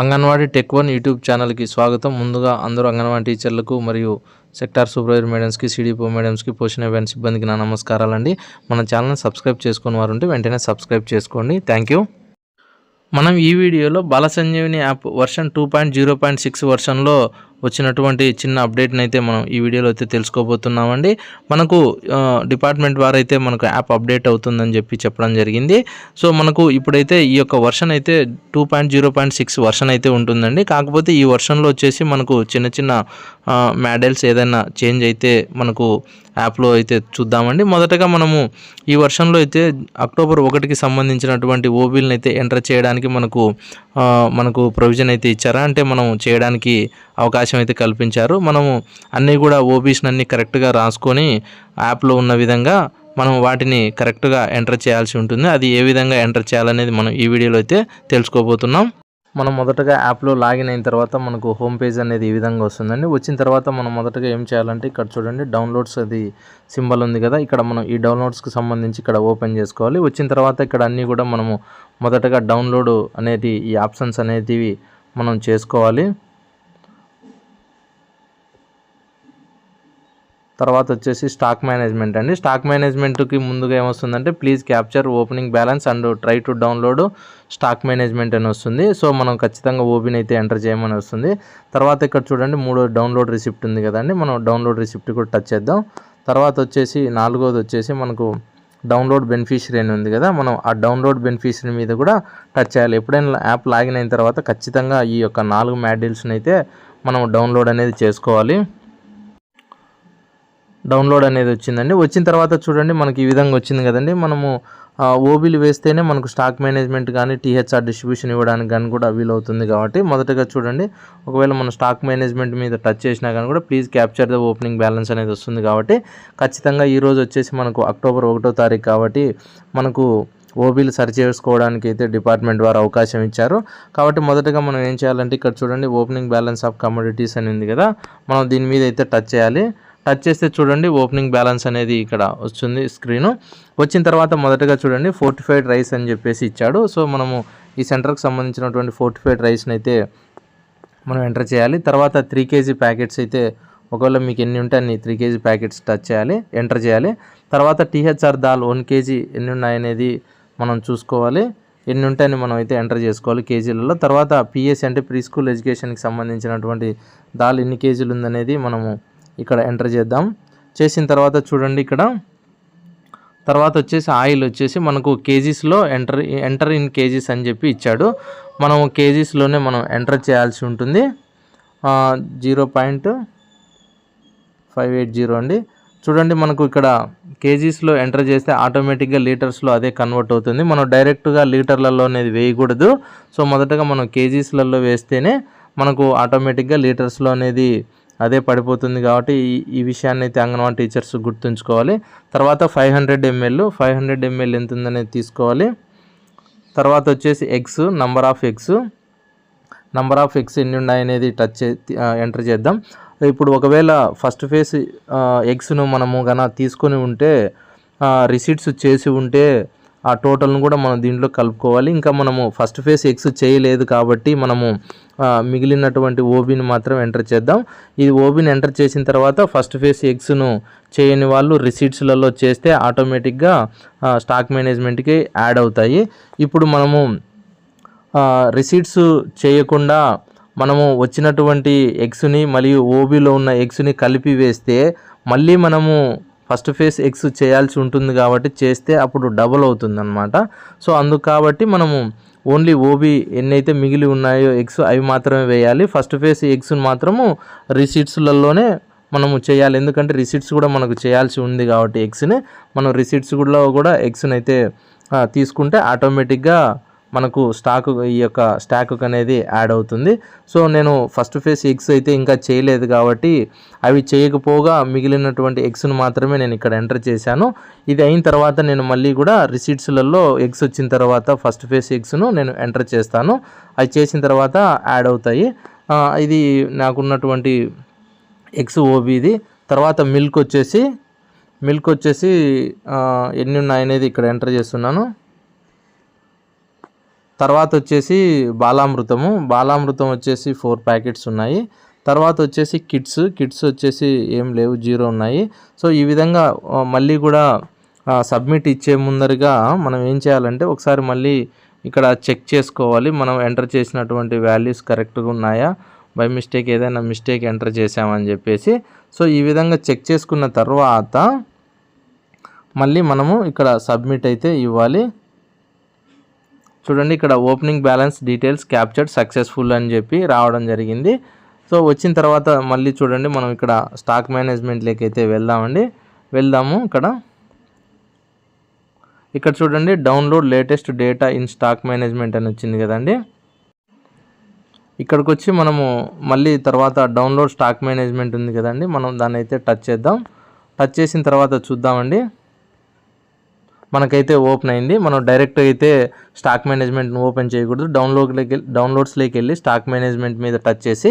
Anganwadi tech one YouTube ఛానల్కి స్వాగతం. ముందుగా అందరూ అంగన్వాడీ టీచర్లకు మరియు సెక్టార్ సూపర్వైజర్ మేడమ్స్కి సిడిపో మేడమ్స్కి పోషణ వ్యాన్ సిబ్బందికి నా నమస్కారాలండి. మన ఛానల్ని సబ్స్క్రైబ్ చేసుకుని వారు ఉంటే వెంటనే సబ్స్క్రైబ్ చేసుకోండి. Thank you. మనం ఈ వీడియోలో Bala Sanjeevini app version two point zero point six వర్షన్లో వచ్చినటువంటి చిన్న అప్డేట్ని అయితే మనం ఈ వీడియోలో అయితే తెలుసుకోబోతున్నామండి. మనకు డిపార్ట్మెంట్ వారు అయితే మనకు యాప్ అప్డేట్ అవుతుందని చెప్పి చెప్పడం జరిగింది. సో మనకు ఇప్పుడైతే ఈ యొక్క వర్షన్ అయితే two point zero point six version అయితే ఉంటుందండి. కాకపోతే ఈ వర్షన్లో వచ్చేసి మనకు చిన్న చిన్న మోడల్స్ ఏదైనా చేంజ్ అయితే మనకు యాప్లో అయితే చూద్దామండి. మొదటగా మనము ఈ వర్షన్లో అయితే అక్టోబర్ ఒకటికి సంబంధించినటువంటి ఓబీలను అయితే ఎంటర్ చేయడానికి మనకు మనకు ప్రొవిజన్ అయితే ఇచ్చారా? అంటే మనం చేయడానికి అవకాశం అయితే కల్పించారు. మనము అన్నీ కూడా ఓబీసీని అన్నీ కరెక్ట్గా రాసుకొని యాప్లో ఉన్న విధంగా మనం వాటిని కరెక్ట్గా ఎంటర్ చేయాల్సి ఉంటుంది. అది ఏ విధంగా ఎంటర్ చేయాలనేది మనం ఈ వీడియోలో అయితే తెలుసుకోబోతున్నాం. మనం మొదటగా యాప్లో లాగిన్ అయిన తర్వాత మనకు హోమ్ పేజ్ అనేది ఈ విధంగా వస్తుందండి. వచ్చిన తర్వాత మనం మొదటగా ఏం చేయాలంటే ఇక్కడ చూడండి డౌన్లోడ్స్ అది సింబల్ ఉంది కదా ఇక్కడ మనం ఈ డౌన్లోడ్స్కి సంబంధించి ఇక్కడ ఓపెన్ చేసుకోవాలి. వచ్చిన తర్వాత ఇక్కడ అన్నీ కూడా మనము మొదటగా డౌన్లోడ్ అనేది ఈ ఆప్షన్స్ అనేటివి మనం చేసుకోవాలి. తర్వాత వచ్చేసి స్టాక్ మేనేజ్మెంట్ అండి. స్టాక్ మేనేజ్మెంట్కి ముందుగా ఏమొస్తుందంటే please capture opening balance and try to download stock management అని వస్తుంది. సో మనం ఖచ్చితంగా ఓపెన్ అయితే ఎంటర్ చేయమని వస్తుంది. తర్వాత ఇక్కడ చూడండి మూడో డౌన్లోడ్ రిసిప్ట్ ఉంది కదండి. మనం డౌన్లోడ్ రిసిప్ట్ కూడా టచ్ చేద్దాం. తర్వాత వచ్చేసి నాలుగోది వచ్చేసి మనకు డౌన్లోడ్ బెనిఫిషరీ అని ఉంది కదా. మనం ఆ డౌన్లోడ్ బెనిఫిషరీ మీద కూడా టచ్ చేయాలి. ఎప్పుడైనా యాప్ లాగిన్ అయిన తర్వాత ఖచ్చితంగా ఈ యొక్క నాలుగు మ్యాడిల్స్ని అయితే మనం డౌన్లోడ్ అనేది చేసుకోవాలి. డౌన్లోడ్ అనేది వచ్చిందండి. వచ్చిన తర్వాత చూడండి మనకి ఈ విధంగా వచ్చింది కదండి. మనము ఓబీలు వేస్తేనే మనకు స్టాక్ మేనేజ్మెంట్ కానీ టీహెచ్ఆర్ డిస్ట్రిబ్యూషన్ ఇవ్వడానికి కానీ కూడా వీలవుతుంది కాబట్టి మొదటగా చూడండి ఒకవేళ మనం స్టాక్ మేనేజ్మెంట్ మీద టచ్ చేసినా కానీ కూడా please capture the opening balance అనేది వస్తుంది కాబట్టి ఖచ్చితంగా ఈరోజు వచ్చేసి మనకు అక్టోబర్ ఒకటో తారీఖు కాబట్టి మనకు ఓబీలు సరి చేసుకోవడానికి అయితే డిపార్ట్మెంట్ వారు అవకాశం ఇచ్చారు. కాబట్టి మొదటగా మనం ఏం చేయాలంటే ఇక్కడ చూడండి ఓపెనింగ్ బ్యాలెన్స్ ఆఫ్ కమోడిటీస్ అని ఉంది కదా మనం దీని మీద అయితే టచ్ చేయాలి. టచ్ చేస్తే చూడండి ఓపెనింగ్ బ్యాలెన్స్ అనేది ఇక్కడ వస్తుంది స్క్రీను వచ్చిన తర్వాత మొదటగా చూడండి ఫోర్టిఫైడ్ రైస్ అని చెప్పేసి ఇచ్చాడు. సో మనము ఈ సెంటర్కి సంబంధించినటువంటి ఫోర్టిఫైడ్ రైస్ని అయితే మనం ఎంటర్ చేయాలి. తర్వాత త్రీ కేజీ ప్యాకెట్స్ అయితే ఒకవేళ మీకు ఎన్ని ఉంటే అన్ని త్రీ కేజీ ప్యాకెట్స్ టచ్ చేయాలి ఎంటర్ చేయాలి. తర్వాత టీహెచ్ఆర్ దాల్ వన్ కేజీ ఎన్ని ఉన్నాయనేది మనం చూసుకోవాలి. ఎన్ని ఉంటాయని మనం అయితే ఎంటర్ చేసుకోవాలి కేజీలలో. తర్వాత పిఎస్సి అంటే ప్రీ స్కూల్ ఎడ్యుకేషన్కి సంబంధించినటువంటి దాల్ ఎన్ని కేజీలు ఉందనేది మనము ఇక్కడ ఎంటర్ చేద్దాం. చేసిన తర్వాత చూడండి ఇక్కడ. తర్వాత వచ్చేసి ఆయిల్ వచ్చేసి మనకు కేజీస్లో ఎంటర్ ఎంటర్ ఇన్ కేజీస్ అని చెప్పి ఇచ్చాడు. మనం కేజీస్లోనే మనం ఎంటర్ చేయాల్సి ఉంటుంది. Zero point five eight zero అండి. చూడండి మనకు ఇక్కడ కేజీస్లో ఎంటర్ చేస్తే ఆటోమేటిక్గా లీటర్స్లో అదే కన్వర్ట్ అవుతుంది. మనం డైరెక్ట్గా లీటర్లలో అనేది వేయకూడదు. సో మొదటగా మనం కేజీస్లలో వేస్తేనే మనకు ఆటోమేటిక్గా లీటర్స్లో అనేది అదే పడిపోతుంది కాబట్టి ఈ ఈ విషయాన్ని అయితే అంగన్వాడీ టీచర్స్ గుర్తుంచుకోవాలి. తర్వాత five hundred ml five hundred ml ఎంత ఉందనేది తీసుకోవాలి. తర్వాత వచ్చేసి eggs number of eggs. Number of eggs ఎన్ని ఉన్నాయనేది టచ్ ఎంటర్ చేద్దాం. ఇప్పుడు ఒకవేళ ఫస్ట్ ఫేస్ ఎగ్స్ను మనము కనుక తీసుకొని ఉంటే రిసీట్స్ చేసి ఉంటే ఆ టోటల్ను కూడా మనం దీంట్లో కలుపుకోవాలి. ఇంకా మనము ఫస్ట్ ఫేస్ ఎగ్స్ చేయలేదు కాబట్టి మనము మిగిలినటువంటి ఓబీని మాత్రం ఎంటర్ చేద్దాం. ఇది ఓబీని ఎంటర్ చేసిన తర్వాత ఫస్ట్ ఫేస్ ఎగ్స్ను చేయని వాళ్ళు రిసీట్స్లలో చేస్తే ఆటోమేటిక్గా స్టాక్ మేనేజ్మెంట్కి యాడ్ అవుతాయి. ఇప్పుడు మనము రిసీట్స్ చేయకుండా మనము వచ్చినటువంటి ఎగ్స్ని మరియు ఓబీలో ఉన్న ఎగ్స్ని కలిపి వేస్తే మళ్ళీ మనము ఫస్ట్ ఫేస్ ఎగ్స్ చేయాల్సి ఉంటుంది కాబట్టి చేస్తే అప్పుడు డబుల్ అవుతుందనమాట సో అందుకు కాబట్టి మనము ఓన్లీ ఓబీ ఎన్నైతే మిగిలి ఉన్నాయో ఎగ్స్ అవి మాత్రమే వేయాలి. ఫస్ట్ ఫేస్ ఎగ్స్ను మాత్రము రిసీట్స్లలోనే మనము చేయాలి. ఎందుకంటే రిసీట్స్ కూడా మనకు చేయాల్సి ఉంది కాబట్టి ఎగ్స్ని మనం రిసీట్స్ కూడా కూడా ఎగ్స్ని అయితే తీసుకుంటే ఆటోమేటిక్గా మనకు స్టాక్ ఈ యొక్క స్టాక్ అనేది యాడ్ అవుతుంది. సో నేను ఫస్ట్ ఫేస్ ఎగ్స్ అయితే ఇంకా చేయలేదు కాబట్టి అవి చేయకపోగా మిగిలినటువంటి ఎగ్స్ను మాత్రమే నేను ఇక్కడ ఎంటర్ చేశాను. ఇది అయిన తర్వాత నేను మళ్ళీ కూడా రిసీట్స్లలో ఎగ్స్ వచ్చిన తర్వాత ఫస్ట్ ఫేస్ ఎగ్స్ను నేను ఎంటర్ చేస్తాను. అవి చేసిన తర్వాత యాడ్ అవుతాయి. ఇది నాకున్నటువంటి ఎగ్స్ ఓబీది తర్వాత మిల్క్ వచ్చేసి మిల్క్ వచ్చేసి ఎన్ని ఉన్నాయనేది ఇక్కడ ఎంటర్ చేస్తున్నాను. తర్వాత వచ్చేసి బాలామృతము. బాలామృతం వచ్చేసి ఫోర్ ప్యాకెట్స్ ఉన్నాయి. తర్వాత వచ్చేసి కిట్స్ కిట్స్ వచ్చేసి ఏం లేవు జీరో ఉన్నాయి. సో ఈ విధంగా మళ్ళీ కూడా సబ్మిట్ ఇచ్చే ముందరగా మనం ఏం చేయాలంటే ఒకసారి మళ్ళీ ఇక్కడ చెక్ చేసుకోవాలి. మనం ఎంటర్ చేసినటువంటి వాల్యూస్ కరెక్ట్గా ఉన్నాయా? బై మిస్టేక్ ఏదైనా మిస్టేక్ ఎంటర్ చేసామని చెప్పేసి. సో ఈ విధంగా చెక్ చేసుకున్న తర్వాత మళ్ళీ మనము ఇక్కడ సబ్మిట్ అయితే ఇవ్వాలి. చూడండి ఇక్కడ opening balance details captured successful అని చెప్పి రావడం జరిగింది. సో వచ్చిన తర్వాత మళ్ళీ చూడండి మనం ఇక్కడ స్టాక్ మేనేజ్మెంట్లోకి అయితే వెళ్దామండి. వెళ్దాము ఇక్కడ. ఇక్కడ చూడండి download latest data in stock management అని వచ్చింది కదండి. ఇక్కడికి వచ్చి మనము మళ్ళీ తర్వాత డౌన్లోడ్ స్టాక్ మేనేజ్మెంట్ ఉంది కదండి మనం దాన్ని అయితే టచ్ చేద్దాం. టచ్ చేసిన తర్వాత చూద్దామండి. మనకైతే ఓపెన్ అయింది. మనం డైరెక్ట్ అయితే స్టాక్ మేనేజ్మెంట్ని ఓపెన్ చేయకూడదు. డౌన్లోడ్లోకి డౌన్లోడ్స్లోకి వెళ్ళి స్టాక్ మేనేజ్మెంట్ మీద టచ్ చేసి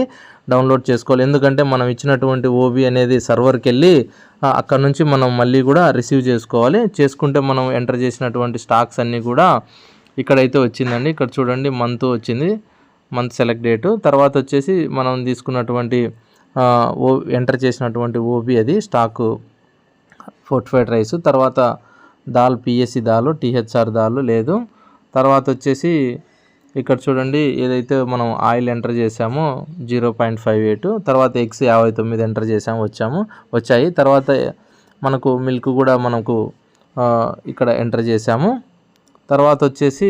డౌన్లోడ్ చేసుకోవాలి. ఎందుకంటే మనం ఇచ్చినటువంటి ఓబీ అనేది సర్వర్కి వెళ్ళి అక్కడ నుంచి మనం మళ్ళీ కూడా రిసీవ్ చేసుకోవాలి. చేసుకుంటే మనం ఎంటర్ చేసినటువంటి స్టాక్స్ అన్నీ కూడా ఇక్కడైతే వచ్చిందండి. ఇక్కడ చూడండి మంత్ వచ్చింది. Month select date. తర్వాత వచ్చేసి మనం తీసుకున్నటువంటి ఓ ఎంటర్ చేసినటువంటి ఓబీ అది స్టాకు ఫోర్టిఫైడ్ రైస్. తర్వాత దాల్ పిఎస్సి దాలు టీహెచ్ఆర్ దాలు లేదు. తర్వాత వచ్చేసి ఇక్కడ చూడండి ఏదైతే మనం ఆయిల్ ఎంటర్ చేసామో జీరో పాయింట్ ఫైవ్ ఎయిట్ తర్వాత ఎక్స్ యాభై తొమ్మిది ఎంటర్ చేసాము వచ్చాము వచ్చాయి. తర్వాత మనకు మిల్క్ కూడా మనకు ఇక్కడ ఎంటర్ చేసాము తర్వాత వచ్చేసి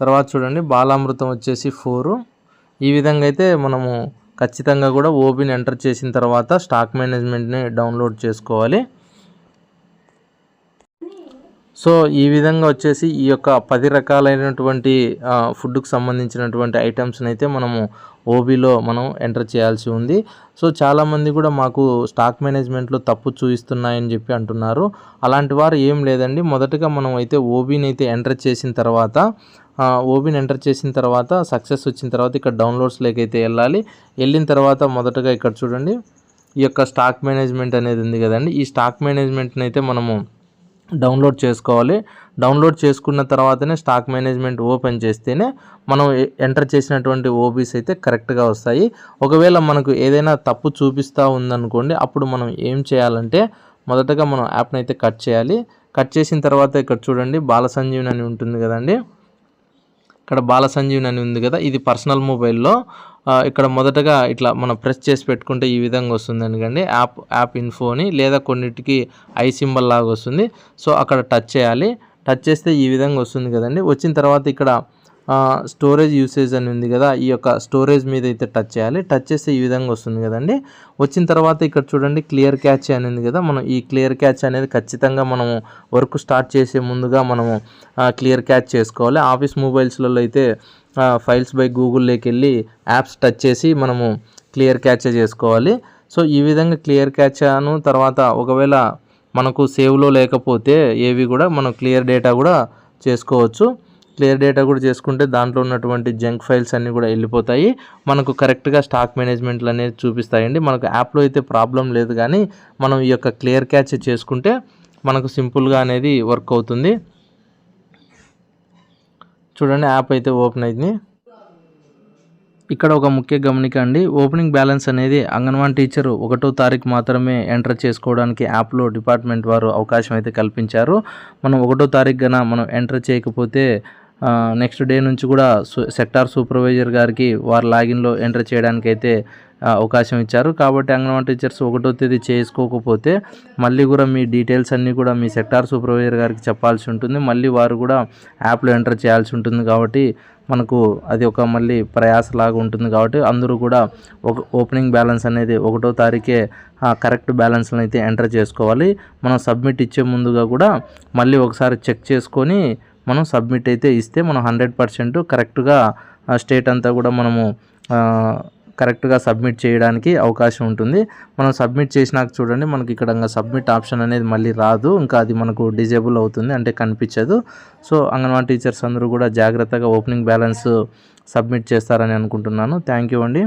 తర్వాత చూడండి బాలామృతం వచ్చేసి ఫోరు. ఈ విధంగా అయితే మనము ఖచ్చితంగా కూడా ఓబిని ఎంటర్ చేసిన తర్వాత స్టాక్ మేనేజ్మెంట్ని డౌన్లోడ్ చేసుకోవాలి. సో ఈ విధంగా వచ్చేసి ఈ యొక్క పది రకాలైనటువంటి ఫుడ్కు సంబంధించినటువంటి ఐటమ్స్ని అయితే మనము ఓబీలో మనం ఎంటర్ చేయాల్సి ఉంది. సో చాలామంది కూడా మాకు స్టాక్ మేనేజ్మెంట్లో తప్పు చూపిస్తున్నాయని చెప్పి అంటున్నారు. అలాంటి వారు ఏం లేదండి. మొదటగా మనం అయితే ఓబీని అయితే ఎంటర్ చేసిన తర్వాత ఓబీని ఎంటర్ చేసిన తర్వాత సక్సెస్ వచ్చిన తర్వాత ఇక్కడ డౌన్లోడ్స్లోకి అయితే వెళ్ళాలి. వెళ్ళిన తర్వాత మొదటగా ఇక్కడ చూడండి. ఈ యొక్క స్టాక్ మేనేజ్మెంట్ అనేది ఉంది కదండి. ఈ స్టాక్ మేనేజ్మెంట్ని అయితే మనము డౌన్లోడ్ చేసుకోవాలి. డౌన్లోడ్ చేసుకున్న తర్వాతనే స్టాక్ మేనేజ్మెంట్ ఓపెన్ చేస్తేనే మనం ఎంటర్ చేసినటువంటి ఓబీస్ అయితే కరెక్ట్గా వస్తాయి. ఒకవేళ మనకు ఏదైనా తప్పు చూపిస్తూ ఉందనుకోండి అప్పుడు మనం ఏం చేయాలంటే మొదటగా మనం యాప్ని అయితే కట్ చేయాలి. కట్ చేసిన తర్వాత ఇక్కడ చూడండి బాల సంజీవని అని ఉంటుంది కదండి. ఇక్కడ బాల సంజీవని అని ఉంది కదా ఇది పర్సనల్ మొబైల్లో. ఇక్కడ మొదటగా ఇట్లా మనం ప్రెస్ చేసి పెట్టుకుంటే ఈ విధంగా వస్తుంది ఎందుకండి యాప్ యాప్ ఇన్ఫోని లేదా కొన్నిటికి ఐ సింబల్ లాగా వస్తుంది. సో అక్కడ టచ్ చేయాలి. టచ్ చేస్తే ఈ విధంగా వస్తుంది కదండి. వచ్చిన తర్వాత ఇక్కడ స్టోరేజ్ యూసేజ్ అని ఉంది కదా ఈ యొక్క స్టోరేజ్ మీద అయితే టచ్ చేయాలి. టచ్ చేస్తే ఈ విధంగా వస్తుంది కదండి. వచ్చిన తర్వాత ఇక్కడ చూడండి క్లియర్ క్యాచ్ అని ఉంది కదా మనం ఈ క్లియర్ క్యాచ్ అనేది ఖచ్చితంగా మనము వర్క్ స్టార్ట్ చేసే ముందుగా మనము క్లియర్ క్యాచ్ చేసుకోవాలి. ఆఫీస్ మొబైల్స్లలో అయితే ఫైల్స్ బై గూగుల్లోకి వెళ్ళి యాప్స్ టచ్ చేసి మనము క్లియర్ క్యాచ్ చేసుకోవాలి. సో ఈ విధంగా క్లియర్ క్యాచ్ అను తర్వాత ఒకవేళ మనకు సేవ్లో లేకపోతే ఏవి కూడా మనం క్లియర్ డేటా కూడా చేసుకోవచ్చు. క్లియర్ డేటా కూడా చేసుకుంటే దాంట్లో ఉన్నటువంటి జంక్ ఫైల్స్ అన్నీ కూడా వెళ్ళిపోతాయి. మనకు కరెక్ట్గా స్టాక్ మేనేజ్మెంట్లు అనేది చూపిస్తాయండి. మనకు యాప్లో అయితే ప్రాబ్లం లేదు కానీ మనం ఈ యొక్క క్లియర్ క్యాచ్ చేసుకుంటే మనకు సింపుల్గా అనేది వర్క్ అవుతుంది. చూడండి యాప్ అయితే ఓపెన్ అయింది. ఇక్కడ ఒక ముఖ్య గమనిక అండి. ఓపెనింగ్ బ్యాలెన్స్ అనేది అంగన్వాడీ టీచర్ ఒకటో తారీఖు మాత్రమే ఎంటర్ చేసుకోవడానికి యాప్లో డిపార్ట్మెంట్ వారు అవకాశం అయితే కల్పించారు. మనం ఒకటో తారీఖు గన మనం ఎంటర్ చేయకపోతే నెక్స్ట్ డే నుంచి కూడా సెక్టార్ సూపర్వైజర్ గారికి వారి లాగిన్లో ఎంటర్ చేయడానికి అయితే అవకాశం ఇచ్చారు. కాబట్టి అంగన్వాడీ టీచర్స్ ఒకటో తేదీ చేసుకోకపోతే మళ్ళీ కూడా మీ డీటెయిల్స్ అన్నీ కూడా మీ సెక్టార్ సూపర్వైజర్ గారికి చెప్పాల్సి ఉంటుంది. మళ్ళీ వారు కూడా యాప్లో ఎంటర్ చేయాల్సి ఉంటుంది కాబట్టి మనకు అది ఒక మళ్ళీ ప్రయాసలాగా ఉంటుంది కాబట్టి అందరూ కూడా ఒక ఓపెనింగ్ బ్యాలెన్స్ అనేది ఒకటో తారీఖే కరెక్ట్ బ్యాలెన్స్ని అయితే ఎంటర్ చేసుకోవాలి. మనం సబ్మిట్ ఇచ్చే ముందుగా కూడా మళ్ళీ ఒకసారి చెక్ చేసుకొని మనం సబ్మిట్ అయితే ఇస్తే మనం హండ్రెడ్ పర్సెంట్ కరెక్ట్గా స్టేట్ అంతా కూడా మనము కరెక్ట్గా సబ్మిట్ చేయడానికి అవకాశం ఉంటుంది. మనం సబ్మిట్ చేసినాక చూడండి మనకి ఇక్కడ ఇంకా సబ్మిట్ ఆప్షన్ అనేది మళ్ళీ రాదు. ఇంకా అది మనకు డిజేబుల్ అవుతుంది అంటే కనిపించదు. సో అంగన్వాడీ టీచర్స్ అందరూ కూడా జాగ్రత్తగా ఓపెనింగ్ బ్యాలెన్స్ సబ్మిట్ చేస్తారని అనుకుంటున్నాను. థ్యాంక్ యూ అండి.